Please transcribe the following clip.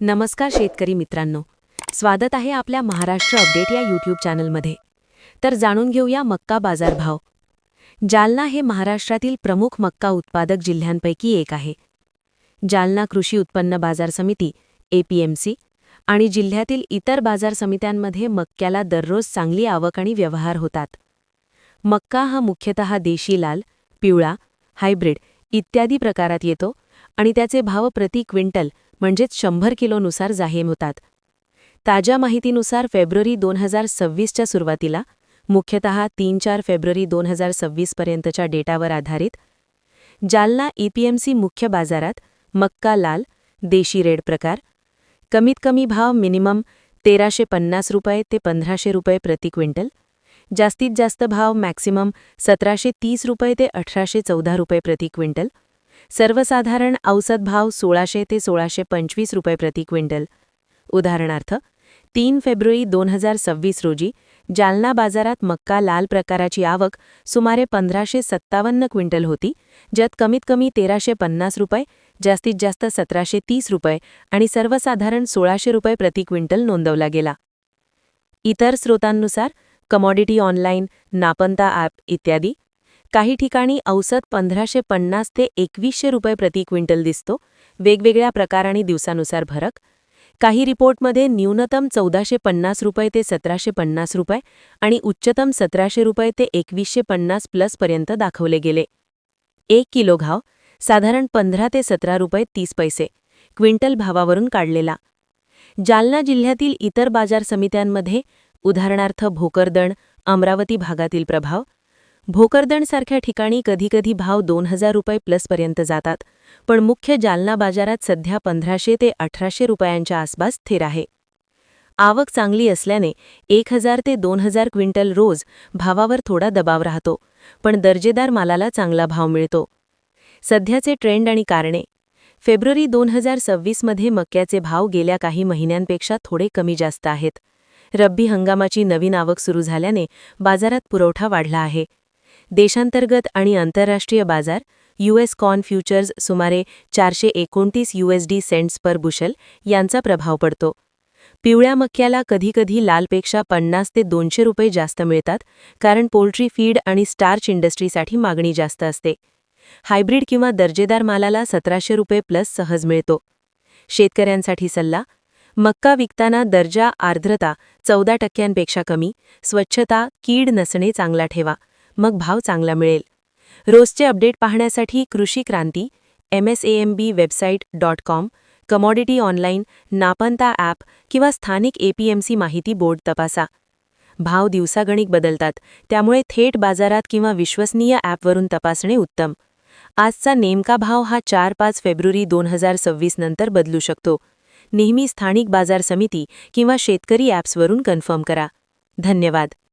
नमस्कार शेतकरी मित्रांनो. स्वागत आहे आपल्या महाराष्ट्र अपडेट या यूट्यूब चॅनलमध्ये. तर जाणून घेऊया मक्का बाजारभाव. जालना हे महाराष्ट्रातील प्रमुख मक्का उत्पादक जिल्ह्यांपैकी एक आहे. जालना कृषी उत्पन्न बाजार समिती एपीएमसी आणि जिल्ह्यातील इतर बाजार समित्यांमध्ये मक्क्याला दररोज चांगली आवक आणि व्यवहार होतात. मक्का हा मुख्यतः देशी लाल पिवळा हायब्रिड इत्यादी प्रकारात येतो आणि त्याचे भाव प्रति क्विंटल म्हणजेच शंभर किलोनुसार जाहीर होतात. ताज्या माहितीनुसार फेब्रुवारी दोन हजार सव्वीसच्या सुरुवातीला मुख्यतः तीन चार फेब्रुवारी दोन हजार सव्वीसपर्यंतच्या डेटावर आधारित जालना ईपीएमसी मुख्य बाजारात मक्का लाल देशी रेड प्रकार कमीत कमी भाव मिनिमम तेराशे पन्नास रुपये ते पंधराशे रुपये प्रति क्विंटल जास्तीत जास्त भाव मॅक्सिमम सतराशे तीस रुपये ते अठराशे चौदा रुपये प्रति क्विंटल सर्वसाधारण औसत भाव सोळाशे ते सोळाशे पंचवीस रुपये प्रति क्विंटल. उदाहरणार्थ तीन फेब्रुवारी दोन हजार सव्वीस रोजी जालना बाजारात मक्का लाल प्रकाराची आवक सुमारे पंधराशे सत्तावन्न क्विंटल होती ज्यात कमीत कमी तेराशे पन्नास रुपये जास्तीत जास्त सतराशे तीस रुपये आणि सर्वसाधारण सोळाशे रुपये प्रति क्विंटल नोंदवला गेला. इतर स्रोतांनुसार कमॉडिटी ऑनलाईन नापंता ॲप इत्यादी काही ठिकाणी औसत पंधराशे पन्नास ते एकवीसशे रुपये प्रति क्विंटल दिसतो. वेगवेगळ्या प्रकार आणि दिवसानुसार फरक काही रिपोर्टमध्ये न्यूनतम चौदाशे पन्नास रुपये ते सतराशे पन्नास रुपये आणि उच्चतम सतराशे रुपये ते एकवीसशे पन्नास प्लसपर्यंत दाखवले गेले. एक किलो घाव साधारण पंधरा ते सतरा रुपये तीस पैसे क्विंटल भावावरून काढलेला. जालना जिल्ह्यातील इतर बाजार समित्यांमध्ये उदाहरणार्थ भोकरदण अमरावती भागातील प्रभाव भोकरदणसारख्या ठिकाणी कधीकधी भाव दोन हजार रुपये प्लसपर्यंत जातात पण मुख्य जालना बाजारात सध्या पंधराशे ते अठराशे रुपयांच्या आसपास स्थिर आहे. आवक चांगली असल्याने एक हजार ते दोन हजार क्विंटल रोज भावावर थोडा दबाव राहतो पण दर्जेदार मालाला चांगला भाव मिळतो. सध्याचे ट्रेंड आणि कारणे. फेब्रुवारी दोन हजार सव्वीसमध्ये मक्याचे भाव गेल्या काही महिन्यांपेक्षा थोडे कमी जास्त आहेत. रब्बी हंगामाची नवीन आवक सुरू झाल्याने बाजारात पुरवठा वाढला आहे. देशांतर्गत आणि आंतरराष्ट्रीय बाजार यूएस कॉर्न फ्युचर्स सुमारे चारशे एकोणतीस यूएसडी सेंट्स पर बुशल यांचा प्रभाव पडतो. पिवळ्या मक्याला कधीकधी लालपेक्षा पन्नास ते दोनशे रुपये जास्त मिळतात कारण पोल्ट्री फीड आणि स्टार्च इंडस्ट्रीसाठी मागणी जास्त असते. हायब्रिड किंवा दर्जेदार मालाला सतराशे रुपये प्लस सहज मिळतो. शेतकऱ्यांसाठी सल्ला मक्का विकताना दर्जा आर्द्रता चौदा टक्क्यांपेक्षा कमी स्वच्छता कीड नसणे चांगला ठेवा. मग भाव चांगला मिळेल. रोजचे अपडेट पाहण्यासाठी Krushi Kranti M S A M B website dot com commodity online नापंता app किंवा स्थानिक एपीएमसी माहिती बोर्ड तपासा. भाव दिवसागणिक बदलतात त्यामुळे थेट बाजारात किंवा विश्वसनीय ॲपवरून तपासणे उत्तम. आजचा नेमका भाव हा चार पाच फेब्रुवारी दोन हजार सव्वीस नंतर बदलू शकतो. नेहमी स्थानिक बाजार समिती किंवा शेतकरी ॲप्सवरून कन्फर्म करा. धन्यवाद.